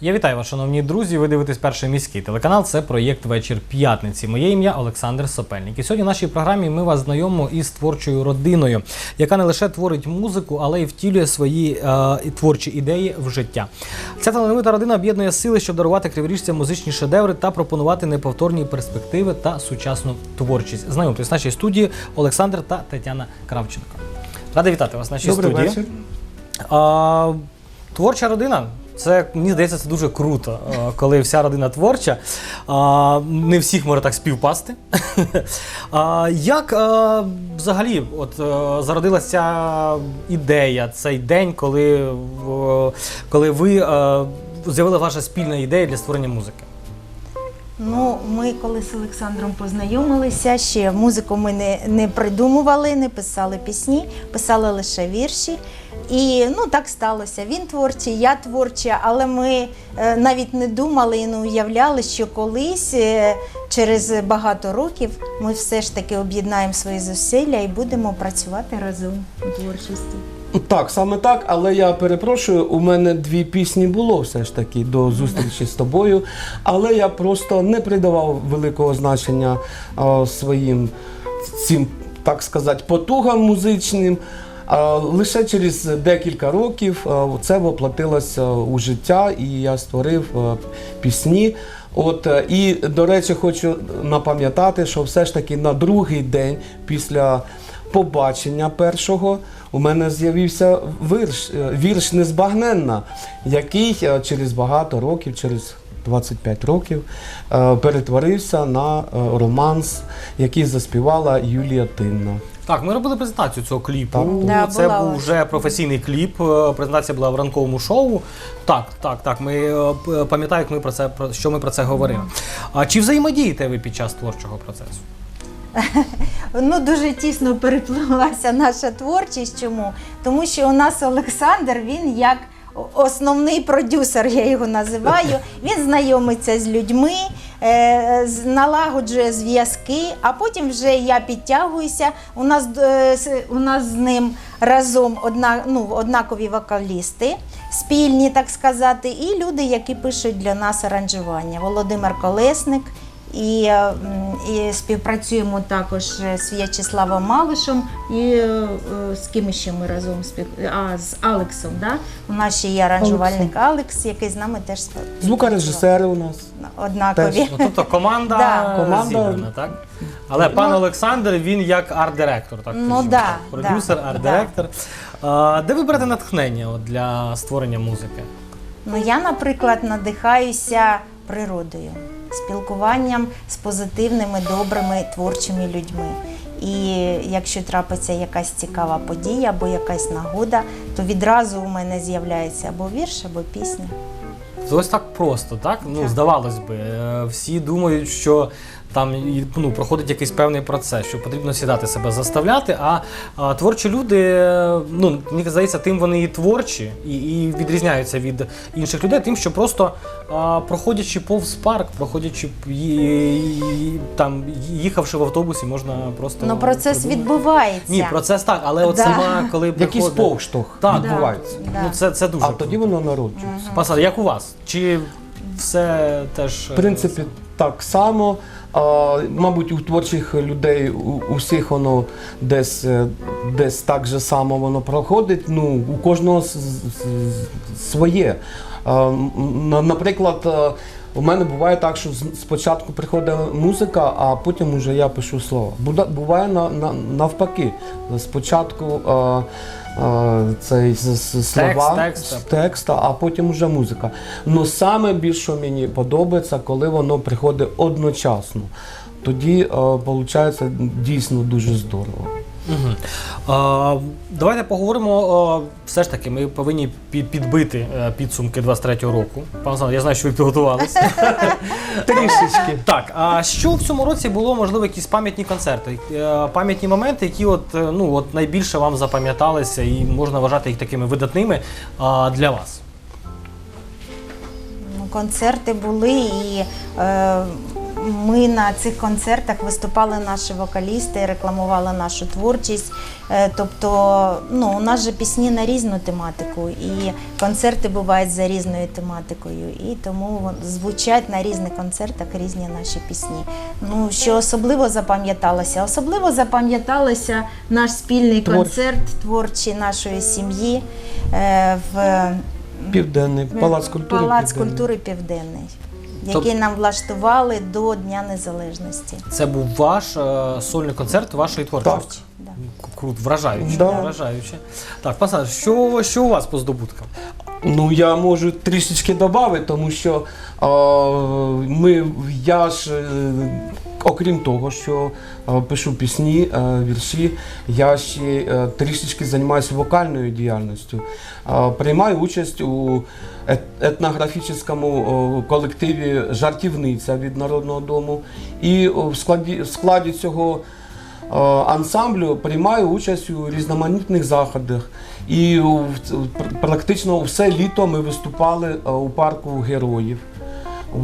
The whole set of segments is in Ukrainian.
Я вітаю вас, шановні друзі. Ви дивитесь перший міський телеканал. Це проєкт Вечір п'ятниці. Моє ім'я Олександр Сопельник. І сьогодні в нашій програмі ми вас знайомимо із творчою родиною, яка не лише творить музику, але й втілює свої е, творчі ідеї в життя. Ця талановита родина об'єднує сили, щоб дарувати криворіжцям музичні шедеври та пропонувати неповторні перспективи та сучасну творчість. Знайомтесь в нашій студії Олександр та Тетяна Кравченко. Радий вітати вас в нашій Добрий студії. вечір. А, творча родина. Це мені здається, це дуже круто, коли вся родина творча. Не всіх може так співпасти. Як взагалі от, е, зародилася ідея, цей день, коли, коли ви з'явили ваша спільна ідея для створення музики? Ну, ми коли з Олександром познайомилися, ще музику ми не, не придумували, не писали пісні, писали лише вірші. І ну так сталося. Він творчий, я творча, але ми е, навіть не думали і не уявляли, що колись, е, через багато років, ми все ж таки об'єднаємо свої зусилля і будемо працювати разом у творчості. Так, саме так, але я перепрошую, у мене дві пісні було все ж таки до зустрічі з тобою, але я просто не придавав великого значення а, своїм цим, так сказати, потугам музичним. А, лише через декілька років а, це воплотилося у життя, і я створив а, пісні. От е, і до речі, хочу напам'ятати, що все ж таки на другий день після побачення першого у мене з'явився вірш, е, вірш Незбагненна, який е, через багато років, через 25 років, е, перетворився на романс, який заспівала Юлія Тинна. Так, ми робили презентацію цього кліпу. Так. Да, це була був вже професійний кліп. Презентація була в ранковому шоу. Так, так, так. Ми пам'ятаю, як ми про це про що ми про це говорили. А чи взаємодієте ви під час творчого процесу? Ну, дуже тісно переплилася наша творчість. Чому? Тому що у нас Олександр, він як основний продюсер, я його називаю. Він знайомиться з людьми, е, налагоджує зв'язки, а потім вже я підтягуюся. У нас, е, у нас з ним разом одна, ну, однакові вокалісти, спільні, так сказати, і люди, які пишуть для нас аранжування. Володимир Колесник. І, і співпрацюємо також е, з В'ячеславом Малишем і е, з ким ще ми разом спів... а, з Алексом. Да? У нас ще є аранжувальник Алекс, який з нами теж спів... Звукорежисери у нас. однакові. Теж. Ну, тобто команда, Да. Команда- зібрана, так? Але пан Олександр, він як арт-директор, так? Ну, да, так. Продюсер, да, арт-директор. А, де ви берете натхнення от, для створення музики? Ну я, наприклад, надихаюся природою, спілкуванням з позитивними, добрими, творчими людьми. І якщо трапиться якась цікава подія або якась нагода, то відразу у мене з'являється або вірш, або пісня. Це Ось так просто, так? Ну, здавалось би, е, всі думають, що там ну, проходить якийсь певний процес, що потрібно сідати себе заставляти. А, а творчі люди, ну мені здається, тим вони і творчі, і, і відрізняються від інших людей, тим, що просто а, проходячи повз парк, проходячи й- й- там, їхавши в автобусі, можна просто Ну процес придумати. відбувається. Ні, процес так, але от Да. сама, коли Якийсь приходить... повштовх Так, відбувається. Да. Ну, це, це дуже А тоді воно народжується. Пасад, як у вас? Чи все теж. е, В принципі, так само. А, мабуть, у творчих людей у, у всіх воно десь, е, десь так же само воно проходить. Ну, у кожного своє. А, на- наприклад, е, у мене буває так, що спочатку приходить музика, а потім уже я пишу слова. Буває на, на, навпаки. Спочатку е, е, цей з- з- слова, текст, а з текста, а потім уже музика. Ну саме більше мені подобається, коли воно приходить одночасно. Тоді виходить дійсно дуже здорово. Угу. А, давайте поговоримо. а, все ж таки, ми повинні підбити е, підсумки 23-го року. Пане Олександр, я знаю, що ви підготувалися. Трішечки. так, а що в цьому році було, можливо, якісь пам'ятні концерти, е, пам'ятні моменти, які от, е, ну, от найбільше вам запам'яталися і можна вважати їх такими видатними а, для вас? Ну, концерти були і е, ми на цих концертах виступали наші вокалісти, рекламували нашу творчість. Е, Тобто, ну, у нас же пісні на різну тематику, і концерти бувають за різною тематикою, і тому звучать на різних концертах різні наші пісні. Ну, що особливо запам'яталося? Особливо запам'яталося наш спільний Творчий. концерт творчий нашої сім'ї е, в Південний палац культури. Палац Південний. культури Південний, який нам влаштували до Дня Незалежності. Це був ваш е, сольний концерт вашої творчості. Да. Круто, вражаюче. Да. вражаюче. Так, пан що, що у вас по здобуткам? Ну, я можу трішечки додати, тому що е, ми, я ж, е, окрім того, що е, пишу пісні, е, вірші, я ще е, трішечки займаюся вокальною діяльністю. Е, приймаю участь у етнографічному колективі Жартівниця від Народного дому. І в складі, в складі цього ансамблю приймаю участь у різноманітних заходах. І практично все літо ми виступали у парку героїв.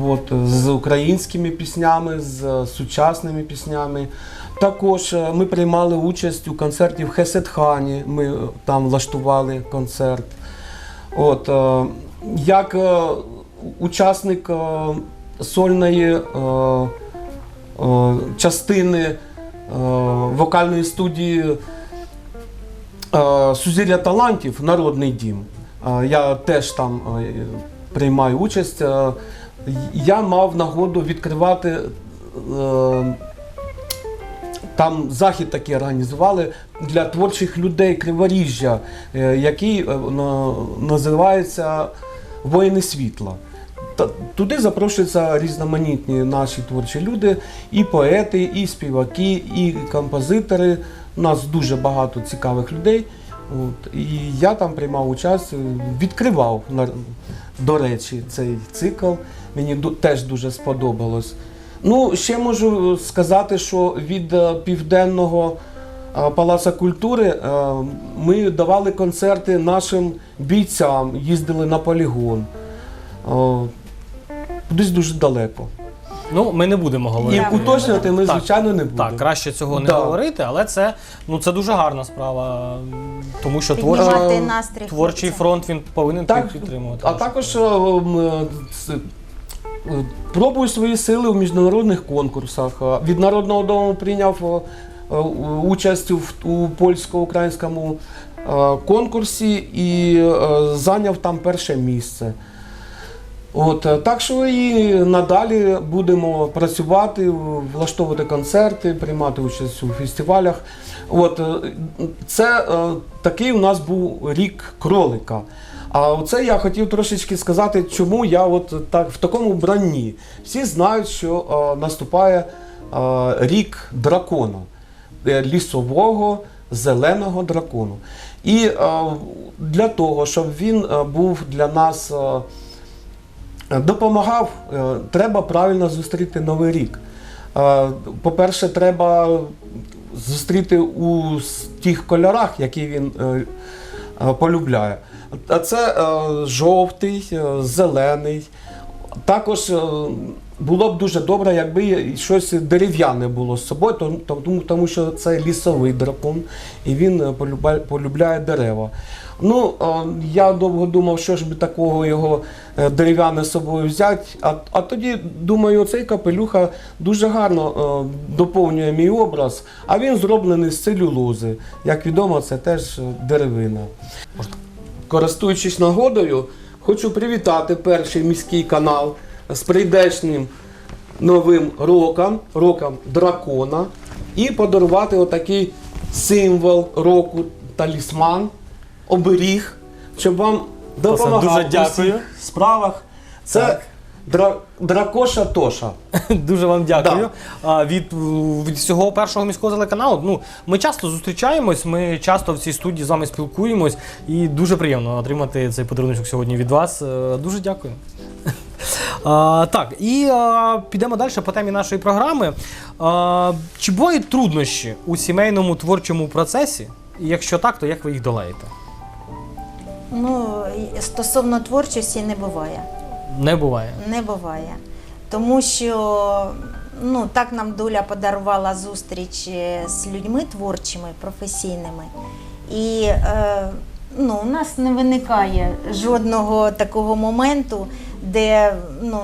От, з українськими піснями, з сучасними піснями. Також е, ми приймали участь у концерті в Хесетхані. Ми е, там влаштували концерт. От, е, як е, учасник е, сольної е, частини вокальної студії Сузір'я талантів Народний дім. Я теж там приймаю участь. Я мав нагоду відкривати. Там захід такий організували для творчих людей Криворіжжя, який називається Воїни світла. Туди запрошуються різноманітні наші творчі люди, і поети, і співаки, і композитори. У нас дуже багато цікавих людей. От, і я там приймав участь, е, відкривав, до речі, цей цикл. Мені теж дуже сподобалось. Ну, ще можу сказати, що від е, південного е, культури е, ми давали концерти нашим бійцям, їздили на полігон. Е, Кудись дуже далеко. Ну, ми не будемо І говорити. уточнювати ми, Так, звичайно, не будемо. Так, краще цього не Да. говорити, але це, ну, це дуже гарна справа, тому що творчий, Е, настрій. творчий фронт він повинен Так, підтримувати. А також е, е, е, пробую свої сили в міжнародних конкурсах. Е, Від Народного дому прийняв е, е, участь у, у польсько-українському е, конкурсі і е, зайняв там перше місце. От, е, так що і надалі будемо працювати, влаштовувати концерти, приймати участь у фестивалях. От, е, це е, такий у нас був рік кролика. А оце я хотів трошечки сказати, чому я от так в такому вбранні. Всі знають, що е, наступає е, рік дракона, е, лісового зеленого дракону. І е, для того, щоб він е, був для нас. е, допомагав, е, треба правильно зустріти новий рік. Е, По-перше, треба зустріти у тих кольорах, які він е, е, полюбляє. А це е, жовтий, е, зелений. Також е, було б дуже добре, якби щось дерев'яне було з собою, тому, тому, що це лісовий дракон, і він е, полюбляє, дерева. Ну, е, я довго думав, що ж би такого його е, дерев'яне з собою взяти. А, а тоді думаю, цей капелюха дуже гарно доповнює мій образ, а він зроблений з целюлози. Як відомо, це теж деревина. Користуючись нагодою, хочу привітати перший міський канал з прийдешнім новим роком, роком дракона, і подарувати отакий символ року, талісман, оберіг, щоб вам допомагав дуже у дякую. всіх справах. Це Так. Дра, дракоша Тоша. Дуже вам дякую. Да. А, від, від всього першого міського телеканалу. Ну, ми часто зустрічаємось, ми часто в цій студії з вами спілкуємось, і дуже приємно отримати цей подарунок сьогодні від вас. Е, Дуже дякую. А, так, і а, підемо далі по темі нашої програми. А, чи бувають труднощі у сімейному творчому процесі? І якщо так, то як ви їх долаєте? Ну, і стосовно творчості не буває. Не буває. Не буває. Тому що ну, так нам доля подарувала зустріч е, з людьми творчими, професійними. І е, ну, у нас не виникає жодного такого моменту, де ну,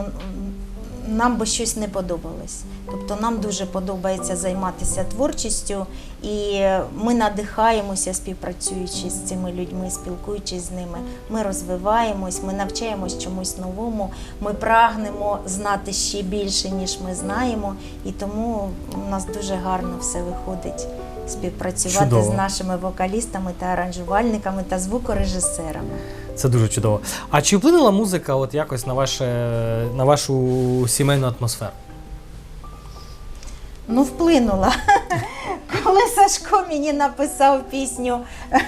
нам би щось не подобалось. Тобто нам дуже подобається займатися творчістю, і ми надихаємося, співпрацюючи з цими людьми, спілкуючись з ними. Ми розвиваємось, ми навчаємось чомусь новому, ми прагнемо знати ще більше, ніж ми знаємо, і тому у нас дуже гарно все виходить співпрацювати Чудово. з нашими вокалістами та аранжувальниками та звукорежисерами. Це дуже чудово. А чи вплинула музика от якось на, ваше, на вашу сімейну атмосферу? Ну, вплинула. Коли Сашко мені написав пісню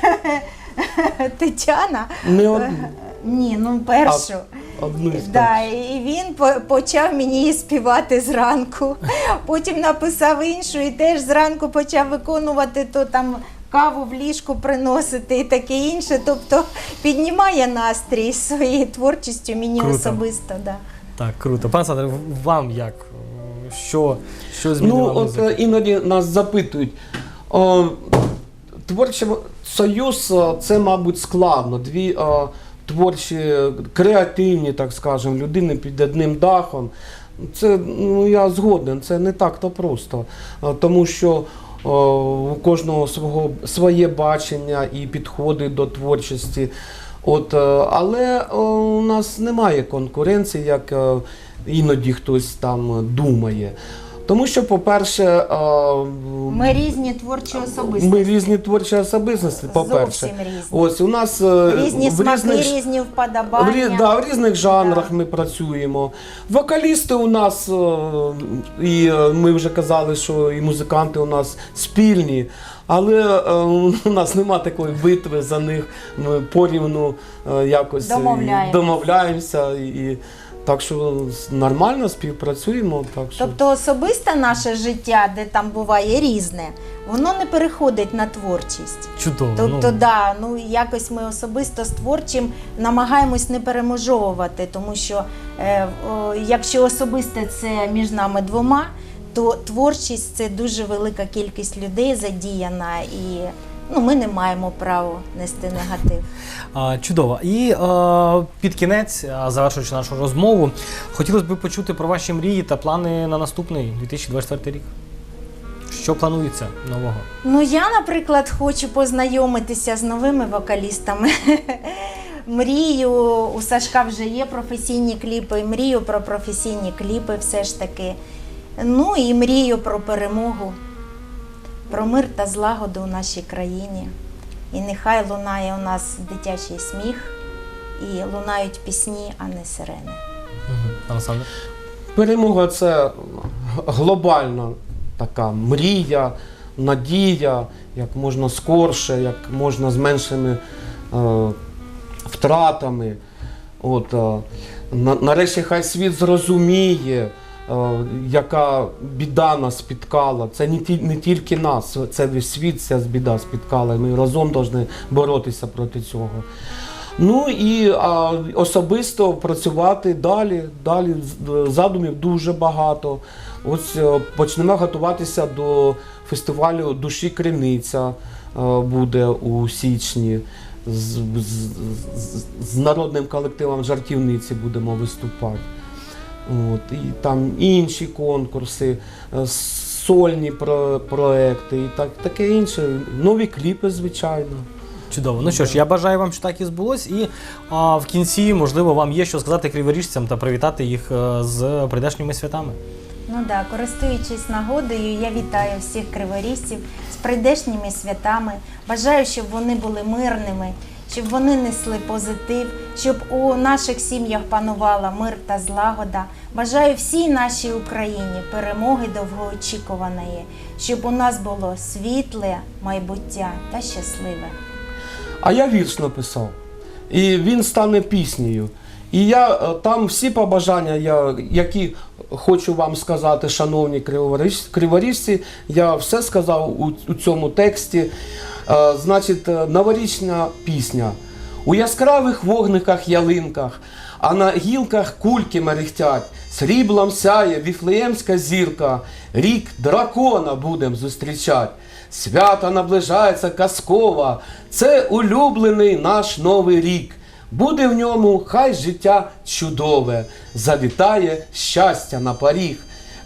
Тетяна, Не одну, ні, ну першу. одну із Да, і він по- почав мені її співати зранку. Потім написав іншу і теж зранку почав виконувати то там каву в ліжку приносити і таке інше. Тобто піднімає настрій своєю творчістю мені Круто. особисто. Да. Так, круто. Пан Сандер, вам як? Що, що змінила Ну, от музика? е, іноді нас запитують. О, творчий союз е, це, мабуть, складно. Дві е, творчі, креативні, так скажемо, людини під одним дахом. Це ну я згоден, це не так то просто. Е, Тому що е, у кожного свого своє бачення і підходи до творчості. От, е, але е, у нас немає конкуренції, як е, іноді хтось там думає. Тому що, по-перше, Ми різні творчі особистості. ми різні творчі особистості, по-перше. Ось у нас е, Різні в смаки, різних різні в, вподобання. рі- да, в різних жанрах Да. ми працюємо. Вокалісти у нас, е, і е, ми вже казали, що і музиканти у нас спільні, але у нас нема такої битви за них. Ми порівну якось домовляємося. І, так що нормально співпрацюємо. Так що... Тобто особисте наше життя, де там буває різне, воно не переходить на творчість. Чудово. Тобто, ну, да, ну якось ми особисто з творчим намагаємось не переможовувати, тому що е, о, якщо особисте це між нами двома, то творчість це дуже велика кількість людей задіяна, і ну, ми не маємо права нести негатив. Чудово. І під кінець, завершуючи нашу розмову, хотілося б почути про ваші мрії та плани на наступний 2024 рік. Що планується нового? Ну, я, наприклад, хочу познайомитися з новими вокалістами. Мрію, у Сашка вже є професійні кліпи, мрію про професійні кліпи все ж таки. Ну і мрію про перемогу, про мир та злагоду у нашій країні. І нехай лунає у нас дитячий сміх, і лунають пісні, а не сирени. Перемога це глобальна така мрія, надія, як можна скорше, як можна з меншими е, втратами. От, е, нарешті хай світ зрозуміє, яка біда нас спіткала. Це не, ті, не тільки нас, це весь світ ця біда спіткала. і Ми разом повинні боротися проти цього. Ну і а, особисто працювати далі. Далі з- задумів дуже багато. Ось е, почнемо готуватися до фестивалю Душі Криниця е, буде у січні. З, з, з, з народним колективом жартівниці будемо виступати. От, і там інші конкурси, е, сольні про, проекти і так, таке інше. Нові кліпи, звичайно. Чудово. Ну що ж, я бажаю вам, що так і збулось. І а, в кінці, можливо, вам є що сказати криворіжцям та привітати їх е, з прийдешніми святами. Ну да, користуючись нагодою, я вітаю всіх криворіжців з прийдешніми святами. Бажаю, щоб вони були мирними, щоб вони несли позитив, щоб у наших сім'ях панувала мир та злагода. Бажаю всій нашій Україні перемоги довгоочікуваної, щоб у нас було світле майбуття та щасливе. А я вірш написав. І він стане піснею. І я е, там всі побажання, я, які хочу вам сказати, шановні криворіж- криворіжці, я все сказав у, у цьому тексті. Е, значить, е, новорічна пісня. У яскравих вогниках ялинках, а на гілках кульки мерехтять, сріблом сяє віфлеємська зірка, рік дракона будем зустрічать. Свято наближається казкова, це улюблений наш новий рік. Буде в ньому хай життя чудове, завітає щастя на поріг.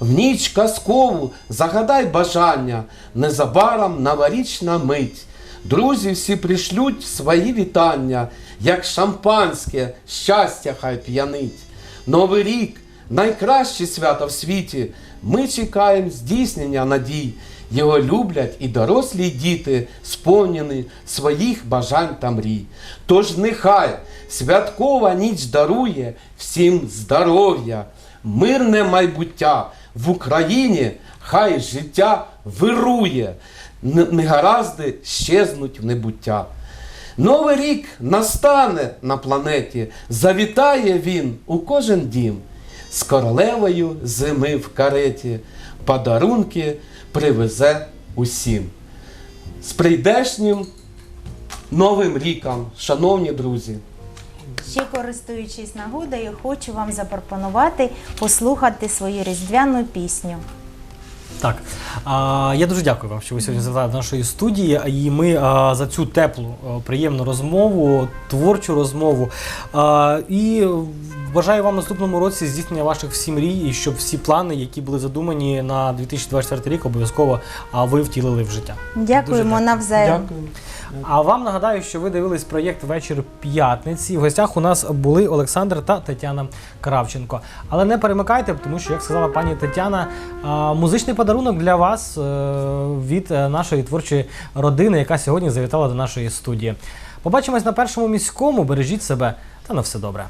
В ніч казкову загадай бажання, незабаром новорічна мить. Друзі всі пришлють свої вітання, як шампанське, щастя хай п'янить. Новий рік найкраще свято в світі. Ми чекаємо здійснення надій. Його люблять і дорослі діти, сповнені своїх бажань та мрій. Тож нехай святкова ніч дарує всім здоров'я, мирне майбуття в Україні, хай життя вирує, негаразди щезнуть в небуття. Новий рік настане на планеті, завітає він у кожен дім. З королевою зими в кареті, подарунки привезе усім. З прийдешнім новим ріком, шановні друзі. Ще користуючись нагодою, хочу вам запропонувати послухати свою різдвяну пісню. Так, а, я дуже дякую вам, що ви сьогодні завітали до нашої студії. І ми а, за цю теплу, приємну розмову, творчу розмову. А, і бажаю вам наступному році здійснення ваших всі мрій, і щоб всі плани, які були задумані на 2024 рік, обов'язково а, ви втілили в життя. Дякуємо дякую. навзаєм. Дякую. А вам нагадаю, що ви дивились проєкт Вечір п'ятниці. В гостях у нас були Олександр та Тетяна Кравченко. Але не перемикайте, тому що, як сказала пані Тетяна, музичний подарунок для вас е, від е, нашої творчої родини, яка сьогодні завітала до нашої студії. Побачимось на першому міському. Бережіть себе та на все добре.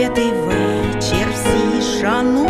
Святий вечір всі шанують,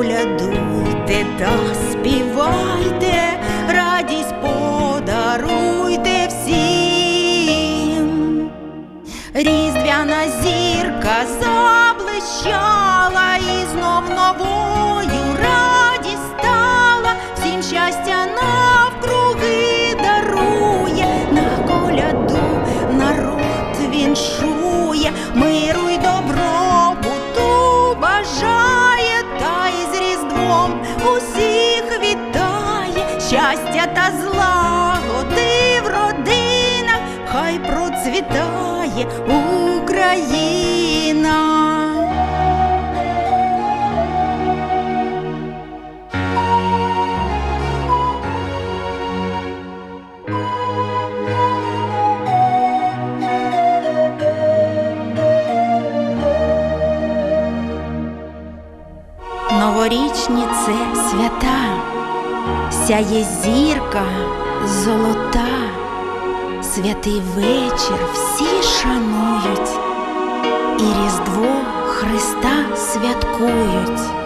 колядуйте та співайте, радість подаруйте всім. Різдвяна зірка заблищала і знов новою радість стала, всім щастя процвітає Україна. Новорічні це свята, сяє зірка золота, святий вечір всі шанують, і Різдво Христа святкують.